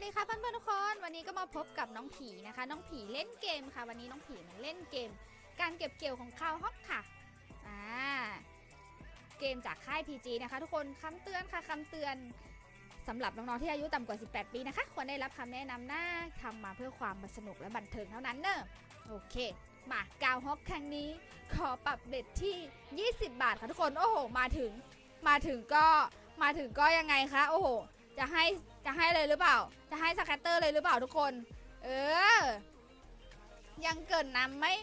วัสดีค่ะเพื่อนๆทุกคนวันนี้ก็มาพบกับน้องผีนะคะ น้องผีเล่นเกมค่ะ วันนี้น้องผีมาเล่นเกม การเก็บเกี่ยวของคาวฮอกค่ะอ่าเกมจากค่าย PG นะคะ ทุกคนคำเตือนค่ะคำเตือนสำหรับน้องๆที่อายุต่ำกว่า 18 ปีนะคะ ควรได้รับคำแนะนำหน้าทำมาเพื่อความสนุกและบันเทิงเท่านั้นเนอะโอเค มากาวฮอกครั้งนี้ ขอปรับเบ็ดที่ 20 บาทค่ะทุกคน โอ้โห มาถึง มาถึงก็ มาถึงก็ยังไงคะ โอ้โห จะให้ จะให้เลยหรือเปล่า จะให้สแคตเตอร์เลยหรือเปล่าทุกคน เออ ยังเกินน้ำไม่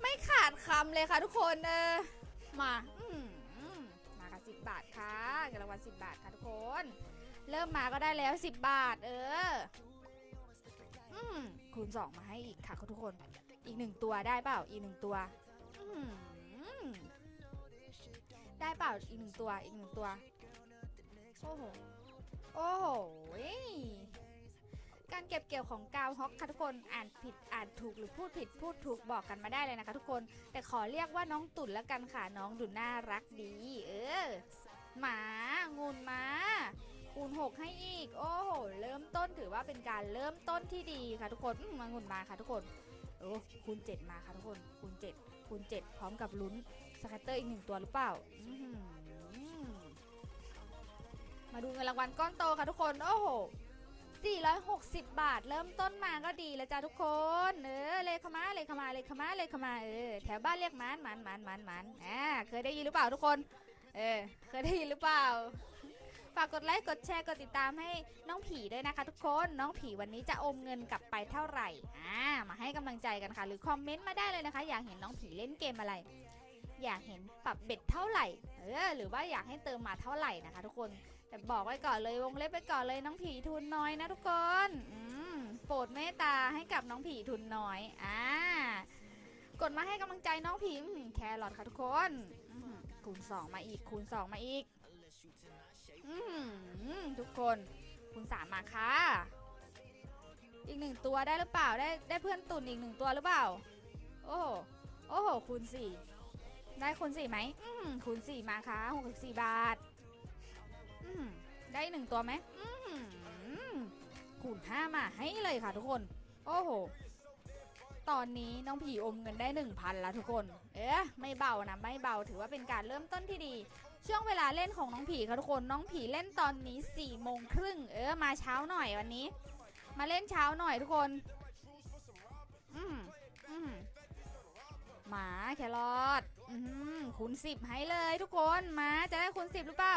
ไม่ขาดคำเลยค่ะทุกคน เออ มาอืมมากับสิบบาทค่ะเงินรางวัลสิบบาทค่ะทุกคน เริ่มมาก็ได้แล้วสิบบาท เออ อืมคูณสองมาให้อีกค่ะทุกคน อีกหนึ่งตัวได้เปล่า อีกหนึ่งตัว อืมได้เปล่าอีกหนึ่งตัว อีกหนึ่งตัว โอ้โห โอ้โหการเก็บเกี่ยวของกาวฮอกค่ะทุกคนอ่านผิดอ่านถูกหรือพูดผิดพูดถูกบอกกันมาได้เลยนะคะทุกคน แต่ขอเรียกว่าน้องตุ่นแล้วกันค่ะน้องดูน่ารักดี เออ หมางูนมาคูณหกให้อีก โอ้โห เริ่มต้นถือว่าเป็นการเริ่มต้นที่ดีค่ะทุกคนมางุนมาค่ะทุกคนโอ้คูณเจ็ดมาค่ะทุกคนคูณเจ็ดคูณเจ็ดพร้อมกับลุ้นสแคตเตอร์อีกหนึ่งตัวหรือเปล่าอื มาดูเงินรางวัลก้อนโตค่ะทุกคน โอ้โห 460 บาท เริ่มต้นมาก็ดีแล้วจ้าทุกคน เออ เลขมาเลขมาเลขมาเลขมาเออ แถวบ้านเรียกมันมันมันมันมันอ่า เคยได้ยินหรือเปล่าทุกคน เออ เคยได้ยินหรือเปล่า ฝากกดไลค์ กดแชร์ กดติดตามให้น้องผีด้วยนะคะทุกคน น้องผีวันนี้จะอมเงินกลับไปเท่าไหร่ อ่า มาให้กำลังใจกันค่ะ หรือคอมเมนต์มาได้เลยนะคะ อยากเห็นน้องผีเล่นเกมอะไร อยากเห็นปรับเบ็ดเท่าไหร่ เออ หรือว่าอยากให้เติมมาเท่าไหร่นะคะ ทุกคน แต่บอกไว้ก่อนเลยวงเล็บไปก่อนเลยน้องผีทุนน้อยนะทุกคนอืมโปรดเมตตาให้กับน้องผีทุนน้อยอ่ากดมาให้กำลังใจน้องผีอืมแครอทค่ะทุกคนคูณสองมาอีกคูณสองมาอีกอืมทุกคนคูณสามมาค่ะอีกหนึ่งตัวได้หรือเปล่าได้ได้เพื่อนตุ่นอีกหนึ่งตัวหรือเปล่า โอ้โหโอ้โหคูณสี่ได้คูณสี่ไหมอืมคูณสี่มาค่ะหกสิบสี่บาท ได้หนึ่งตัวไหมคูณห้ามาให้เลยค่ะทุกคน โอ้โห ตอนนี้น้องผีอมเงินได้หนึ่งพันแล้วทุกคน เอ๊ะไม่เบานะไม่เบาถือว่าเป็นการเริ่มต้นที่ดี ช่วงเวลาเล่นของน้องผีค่ะทุกคน น้องผีเล่นตอนนี้4ี่โมงครึ่งเออมาเช้าหน่อยวันนี้ มาเล่นเช้าหน่อยทุกคน อืมอืมหมาแครอทอืมคูณสิบให้เลยทุกคนมาจะได้คูณสิบหรือเปล่า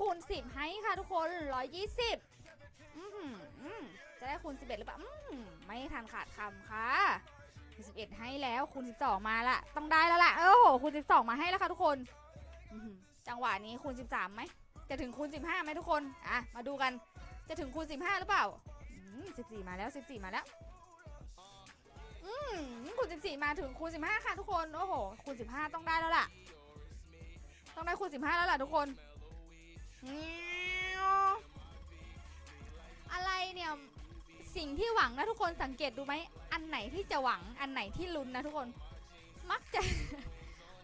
คูณ 10 ให้ค่ะทุกคน 120อือหืออืมจะได้คูณ 11 หรือเปล่าอืมไม่ทันขาดคำค่ะคูณ11 ให้แล้วคูณ 12 มาละต้องได้แล้วล่ะโอ้โหคูณ 12 มาให้แล้วค่ะทุกคนจังหวะนี้คูณ 13ไหมจะถึงคูณ 15ไหมทุกคน อะ มาดูกัน จะถึงคูณ 15 หรือเปล่าอืม14 มาแล้ว 14 มาแล้วอืมคูณ 14 มาถึงคูณ 15 ค่ะทุกคน โอ้โหคูณ 15 ต้องได้แล้วล่ะ ต้องได้คูณ 15 แล้วล่ะทุกคน อะไรเนี่ย สิ่งที่หวังนะทุกคนสังเกตดูไหม อันไหนที่จะหวัง อันไหนที่ลุ้นนะทุกคน มักจะ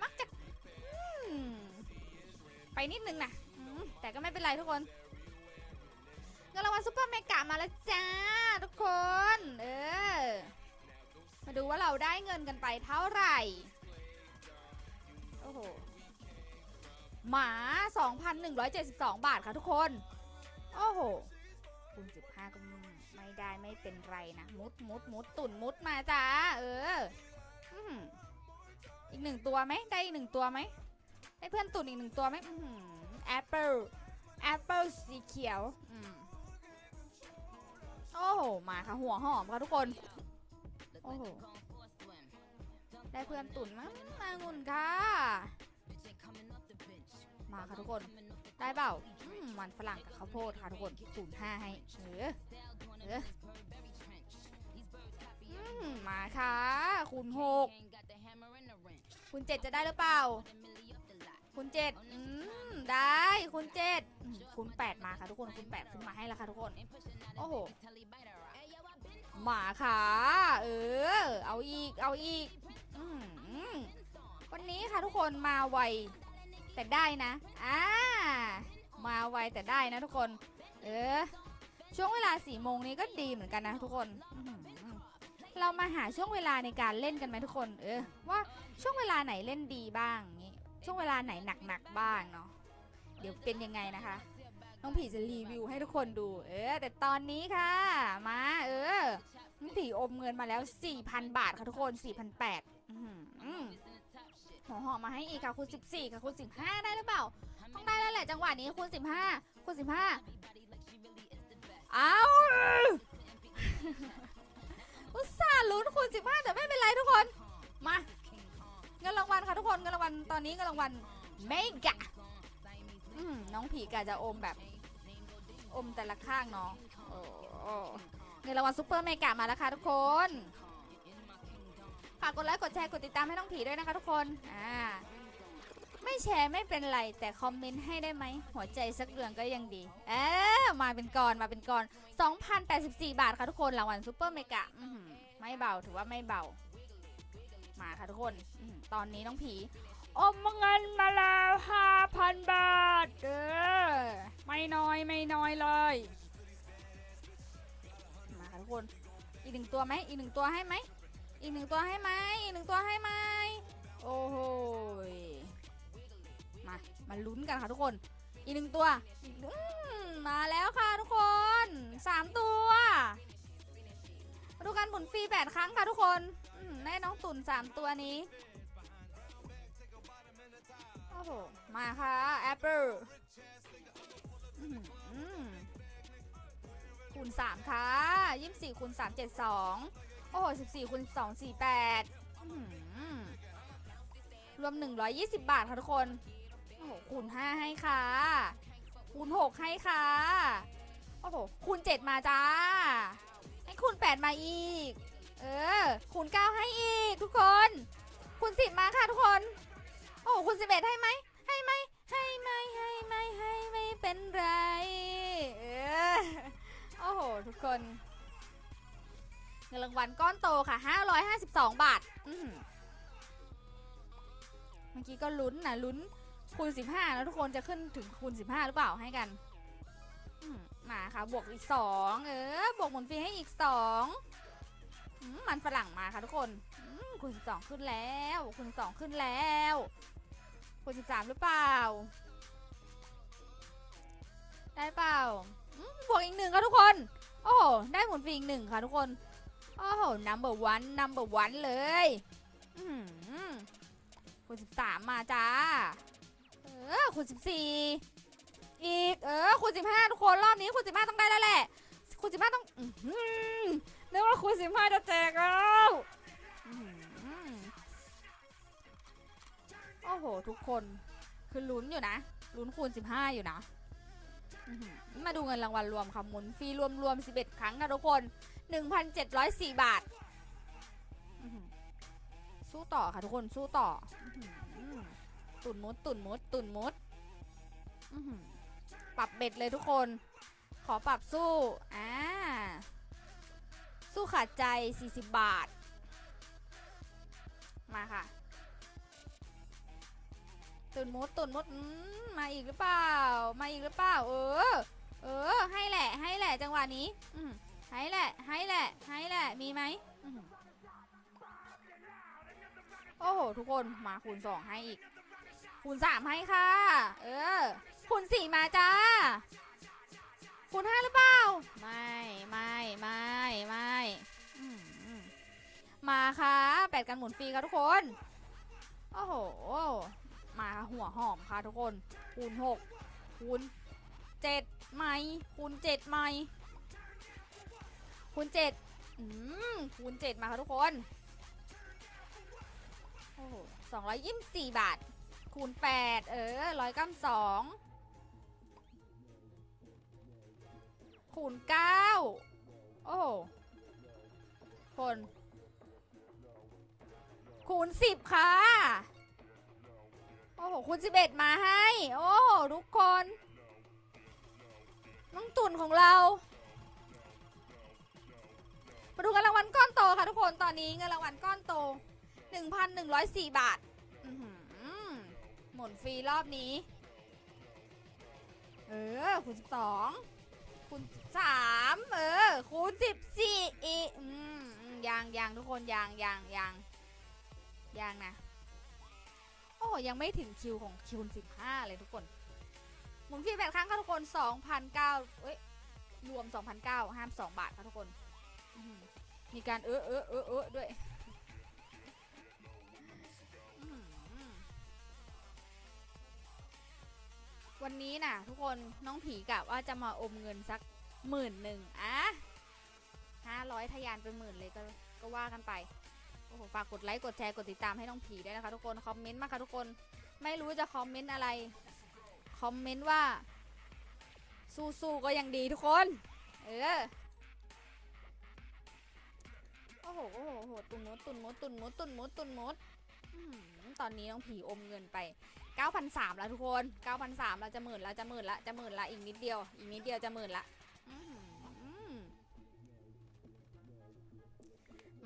มักจะ ไปนิดนึงนะแต่ก็ไม่เป็นไรทุกคนเงินรางวัลซุปเปอร์เมกามาแล้วจ้า ทุกคน เออ มาดูว่าเราได้เงินกันไปเท่าไหร่ โอ้โห หมา 2,172 บาทค่ะทุกคน โอ้โหคูณ15ก็ไม่ได้ไม่เป็นไรนะ มุดมุดมุดตุ่นมุดมาจ้าเอออีกหนึ่งตัวไหมได้อีกหนึ่งตัวไหมได้เพื่อนตุ่นอีกหนึ่งตัวไหมแอปเปิลแอปเปิลสีเขียวอโอ้โห มาค่ะหัวหอมค่ะทุกคน โอ้โห ได้เพื่อนตุ่นมามางุนค่ะ มาค่ะทุกคน ได้เปล่าอืมมันฝรั่งกับข้าวโพดค่ะทุกคนศูนย์ห้าให้เออเอออืมมาค่ะคูณหกคูณเจ็ดจะได้หรือเปล่าคูณเจ็ดอืมได้คูณเจ็ดคูณแปดมาค่ะทุกคนคูณแปดขึ้นมาให้แล้วค่ะทุกคน โอ้โห มาค่ะ เออ เอาอีก เอาอีกอืมวันนี้ค่ะทุกคนมาไว แต่ได้นะ อ่า มาไวแต่ได้นะทุกคน เออ ช่วงเวลา4โมงนี้ก็ดีเหมือนกันนะทุกคน เรามาหาช่วงเวลาในการเล่นกันไหมทุกคน เออ ว่าช่วงเวลาไหนเล่นดีบ้างงี้ ช่วงเวลาไหนหนักๆบ้างเนาะ เดี๋ยวเป็นยังไงนะคะ น้องผีจะรีวิวให้ทุกคนดู เออ แต่ตอนนี้ค่ะ มา เออ น้องผีอมเงินมาแล้ว4,000 บาทค่ะทุกคน4,800อื้อ หือหัวหอมมาให้อีกค่ะคูณ14ค่ะคูณ15 ได้หรือเปล่า ต้องได้แล้วแหละจังหวะนี้คูณ15คูณ15เอาอุตส่าห์ลุ้นคูณ15 แต่ไม่เป็นไรทุกคน มาเงินรางวัลค่ะทุกคนเงินรางวัลตอนนี้เงินรางวัลเมกะอืมน้องผีกะจะอมแบบ อมแต่ละข้างเนาะเงินรางวัลซุปเปอร์เมกะมาแล้วค่ะทุกคนากกดไลค์กดแชร์กดติดตามให้น้องผีด้วยนะคะทุกคนอ่าไม่แชร์ไม่เป็นไร แต่คอมเมนต์ให้ได้ไหมหัวใจสักเรืองก็ยังดี เออมาเป็นกรมาเป็นกร2,084 บาทค่ะทุกคนรางวัลซุปเปอร์เมกะไม่เบาถือว่าไม่เบา มาค่ะทุกคนอตอนนี้น้องผีอมเงินมาแล้ว5,000บาทเออไม่น้อยไม่น้อยเลย มาค่ะทุกคน อีกหนึ่งตัวไหมอีกหนึ่งตัวให้ไหม อีกหนึ่งตัวให้ไหมอีกหนึ่งตัวให้ไหมโอ้โหมามาลุ้นกันค่ะทุกคน อีกหนึ่งตัวมาแล้วค่ะทุกคนสามตัวมาดูกันหมุนฟรีแปดครั้งค่ะทุกคนอืมได้น้องตุ่นสามตัวนี้โอ้โหมาค่ะแอปเปิลคูณ3ค่ะ24คูณ3 72โอ้ โห 14คูณ2 48อื้อหือรวม 120 บาทค่ะทุกคน โอ้โห คูณ 5 ให้ค่ะ คูณ 6 ให้ค่ะ โอ้โห คูณ 7 มาจ้า ให้คูณ 8 มาอีก เออ คูณ 9 ให้อีก ทุกคน คูณ 10 มาค่ะทุกคน โอ้โห คูณ 11 ให้ไหม ให้ไหม ให้ไหม ให้ไหม ให้ไม่เป็นไร เออ โอ้โห ทุกคน เงินรางวัลก้อนโตค่ะ 552 บาทอื้อหือเมื่อกี้ก็ลุ้นนะลุ้นคูณ 15 แล้วทุกคนจะขึ้นถึงคูณ 15 หรือเปล่าให้กันมมาค่ะ บวกอีก 2 เออ บวกหมุนฟรีให้อีก2อืมมันฝรั่งมาค่ะทุกคนคูณ 12 ขึ้นแล้วคูณ2ขึ้นแล้วคูณ 13 หรือเปล่า ได้เปล่าบวกอีกหนึ่งค่ะทุกคน โอ้ได้หมุนฟรีอีกหนึ่งค่ะทุกคน โอ้โห number one number one เลยอือหือคูณสิบสามมาจ้า เออคูณสิบสี่อีก เออคูณสิบห้าทุกคนรอบนี้คูณสิบห้าต้องได้แล้วแหละคูณสิบห้าต้องอือหือนึกว่าคูณสิบห้าจะแจกแล้วโอ้โห ทุกคนคือลุ้นอยู่นะลุ้นคูณสิบห้าอยู่นะ มาดูเงินรางวัลรวมค่ะหมุนฟรีรวมรวม11 ครั้งค่ะทุกคน 1,704 บาทอื้อหือสู้ต่อค่ะทุกคนสู้ต่อ ตุนมดตุนมดตุนมดปรับเบ็ดเลยทุกคน ขอปรับสู้ อ่า สู้ขาดใจ 40 บาท มาค่ะ ตุนมดตุนมดมมาอีกหรือเปล่า มาอีกหรือเปล่า เออ เออ ให้แหละ ให้แหละจังหวะนี้ อืม ให้แหละให้แหละให้แหละมีไหมอืมโอ้โห ทุกคนมาคูณสองให้อีก คูณสามให้ค่ะ เออ คูณสี่มาจ้า คูณห้าหรือเปล่า ไม่ไม่ไม่ไม่มาค่ะแปดกันหมุนฟรีค่ะทุกคน โอ้โห มาหัวหอมค่ะทุกคน คูณหกคูณเจ็ดไหมคูณเจ็ดไหม คูณเจ็ดอืมคูณเจ็ดมาค่ะทุกคนโอ้โหสองร้อยยี่สิบสี่บาท คูณแปดเออร้อยเก้าสองคูณเก้าโอ้โหคนคูณสิบค่ะ โอ้โหคุณสิบเอ็ดมาให้ โอ้โห ทุกคน น้องตุ่นของเรา มาดูเงินรางวัลก้อนโตค่ะทุกคนตอนนี้เงินรางวัลก้อนโต 1,104 บาทอื้อหือหมุนฟรีรอบนี้ เออคูณ12คูณคูณสามเออคูณสิบสี่อีกอืมยางยางทุกคนยางยางยางยางนะโอ้ยังไม่ถึงคิวของคิวสิบห้าเลยทุกคนหมุนฟรีแปดครั้งค่ะทุกคนสองพันเก้าเอ้ยรวมสองพันเก้าห้ามสองบาทค่ะทุกคน มีการเออเออเออเออด้วยอื้อหือวันนี้น่ะทุกคนน้องผีกะว่าจะมาอมเงินสักหมื่นหนึ่งอะห้าร้อยทะยานไปหมื่นเลยก็ก็ว่ากันไปโอ้โหฝากกดไลค์กดแชร์กดติดตามให้น้องผีด้วยนะคะ ทุกคนคอมเมนต์มาค่ะทุกคนไม่รู้จะคอมเมนต์อะไรคอมเมนต์ว่า สู้ๆก็ยังดีทุกคน เออ อ้โห โอ้โหโอ้โหตุนมดตุนมดตุนมดตุนมดตุนมดตอนนี้น้องผีอมเงินไป 9,300แล้วทุกคน 9,300เราจะหมื่นละจะหมื่นละจะหมื่นละอีกนิดเดียว อีกนิดเดียวจะหมื่นละ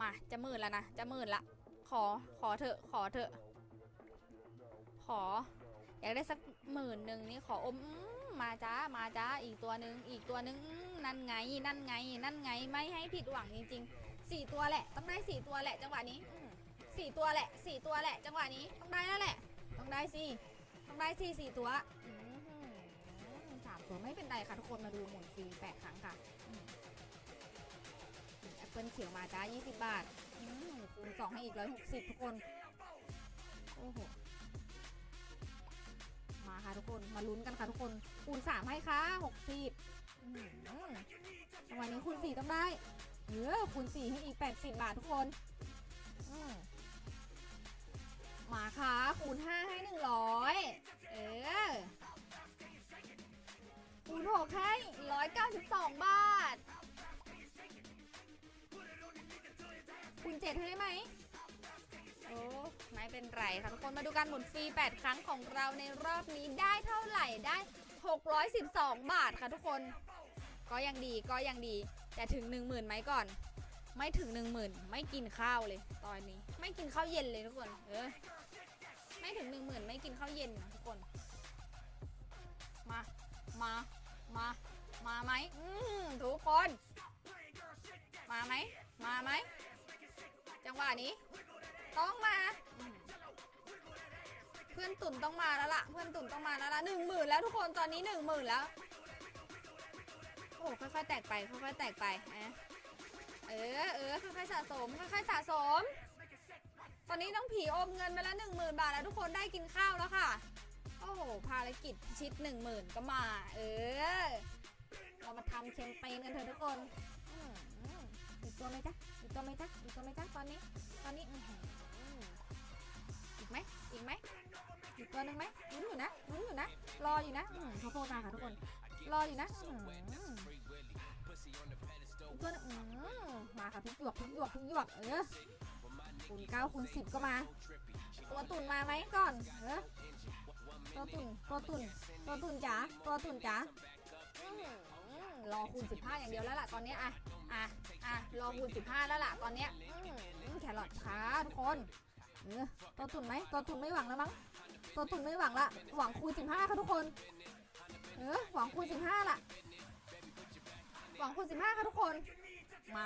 มา จะหมื่นแล้วนะ จะหมื่นละ ขอ ขอเถอะ ขอเถอะ ขอ อยากได้สักหมื่นหนึ่งนี่ขออม มาจ้า มาจ้า อีกตัวหนึ่งอีกตัวหนึ่ง นั่นไง นั่นไง นั่นไง ไม่ให้ผิดหวังจริงๆสี่ตัวแหละ ต้องได้สี่ตัวแหละ จังหวะนี้สี่ตัวแหละสี่ตัวแหละ จังหวะนี้ ต้องได้แล้วแหละ ต้องได้สิ ต้องได้สิสี่ตัวสามตัวไม่เป็นไรค่ะทุกคน มาดูหมุนฟรีแปดครั้งค่ะแอปเปิลเขียวมาจ้า20 บาทคูณสองให้อีกร้อยหกสิบทุกคน โอ้โห มาค่ะทุกคน มาลุ้นกันค่ะทุกคน คูณสามให้ค่ะหกสิบ จังหวะนี้คูณสี่ต้องได้เออคูณสี่ให้อีกแปดสิบบาททุกคนมมาค่ะคูณห้าให้หนึ่งร้อยเออคูณหกให้ร้อยเก้าสิบสองบาท คูณเจ็ดให้ไหมโอ้ไม่เป็นไรค่ะทุกคนมาดูการหมุนฟรี 8 ครั้งของเราในรอบนี้ได้เท่าไหร่ได้ 612 บาทค่ะทุกคน ก็ยังดีก็ยังดี แต่ถึง 10,000ไหมก่อน ไม่ถึง 10,000 ไม่กินข้าวเลยตอนนี้ ไม่กินข้าวเย็นเลยทุกคน เออ ไม่ถึง 10,000 ไม่กินข้าวเย็นทุกคน มา มา มา มาไหมอืมทุกคน มาไหม มาไหม จังหวะนี้ ต้องมาอืม พื่อนตุ่นต้องมาแล้วล่ะ เพื่อนตุ่นต้องมาแล้วล่ะหนึ่งหมื่นแล้วทุกคนตอนนี้หนึ่งหมื่นแล้ว โอ้โหค่อยๆแตกไปค่อยๆแตกไปนะเออเออค่อยๆสะสมค่อยๆสะสม ตอนนี้น้องผีอมเงินไปแล้วหนึ่งหมื่นบาทแล้วทุกคนได้กินข้าวแล้วค่ะ โอ้โหภารกิจชิตหนึ่งหมื่นก็มา เออ เรามาทำแคมเปญกันเถอะทุกคนอีกตัวไหมจ๊ะอีกตัวไหมจ๊ะอีกตัวไหมจ๊ะตอนนี้ ตอนนี้อีกไหมอีกไหม อีกตัวหนึ่งไหมลุ้นอยู่นะลุ้นอยู่นะ รออยู่นะเขาโพสมาค่ะทุกคน รออยู่นะตัวนึงมาค่ะพิกหยวกพิกหยวกพิกหยวกเออคูณเก้าคูณสิบก็มา ตัวตุ่นมาไหมก่อนเออตัวตุ่นตัวตุ่นตัวตุ่นจ๋าตัวตุ่นจ๋าอื้อหือรอคูณสิบห้าอย่างเดียวแล้วล่ะตอนนี้อะอะอะรอคูณสิบห้าแล้วล่ะตอนเนี้ยอื้อหือแครอทค่ะทุกคนเออตัวตุ่นไหมตัวตุ่นไม่หวังแล้วมั้ง ตัวตุนไม่หวังละ หวังคูณสิบห้าค่ะทุกคน เออหวังคูณสิบห้าละหวังคูณสิบห้าค่ะทุกคน มา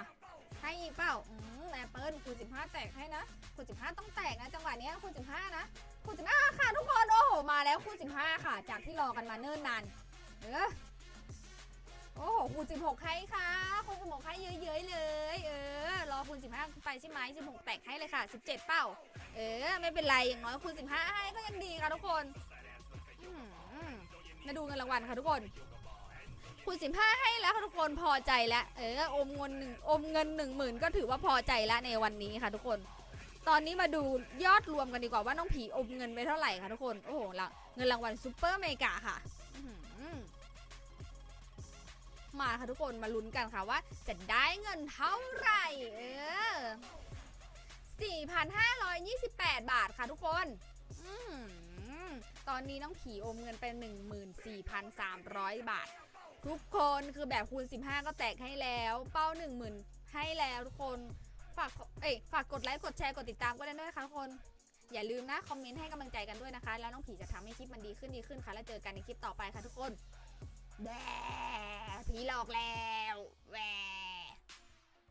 ให้อีกเปล่าอืมแอปเปิลคูณสิบห้าแตกให้นะคูณสิบห้าต้องแตกนะจังหวะนี้คูณสิบห้านะคูณสิบห้าค่ะทุกคน โอ้โห มาแล้วคูณสิบห้าค่ะ จากที่รอกันมาเนิ่นนาน เออ โอ้โหคูณสิบหกให้ค่ะคูณสิบหกให้เยอะๆเลย เออ รอคูณสิบห้าไปใช่ไหมสิบหกแตกให้เลยค่ะสิบเจ็ดเป้า เออ ไม่เป็นไร อย่างน้อยคูณ15 ให้ก็ยังดีค่ะทุกคนมาดูเงินรางวัลค่ะทุกคน คูณ15 ให้แล้วค่ะทุกคน พอใจแล้ว เออ อมเงินหนึ่งอมเงินหนึ่งหมื่นก็ถือว่าพอใจแล้วในวันนี้ค่ะทุกคน ตอนนี้มาดูยอดรวมกันดีกว่าว่าน้องผีอมเงินไปเท่าไหร่ค่ะทุกคน โอ้โหละเงินรางวัลซูเปอร์เมกาค่ะ มาค่ะทุกคนมาลุ้นกันค่ะว่า จะได้เงินเท่าไหร่ เออ 4,528 บาทค่ะทุกคนอตอนนี้น้องผีอมเงินไป14,300 บาท ทุกคนคือแบบคูณ 15 ก็แตกให้แล้ว เป้า 10,000 ให้แล้วทุกคน ฝาก เอ้ย ฝากกดไลค์ กดแชร์ กดติดตามก็ได้ด้วยนะคะทุกคน อย่าลืมนะ คอมเมนต์ให้กำลังใจกันด้วยนะคะ แล้วน้องผีจะทำให้คลิปมันดีขึ้นดีขึ้นค่ะ แล้วเจอกันในคลิปต่อไปค่ะทุกคน แด่ผีหลอกแล้วแหว